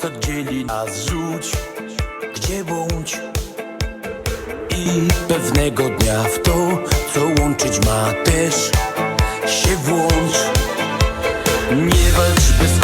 co dzieli nas rzuć Gdzie bądź? I pewnego dnia w to, co łączyć ma też się włącz. Nie walcz bez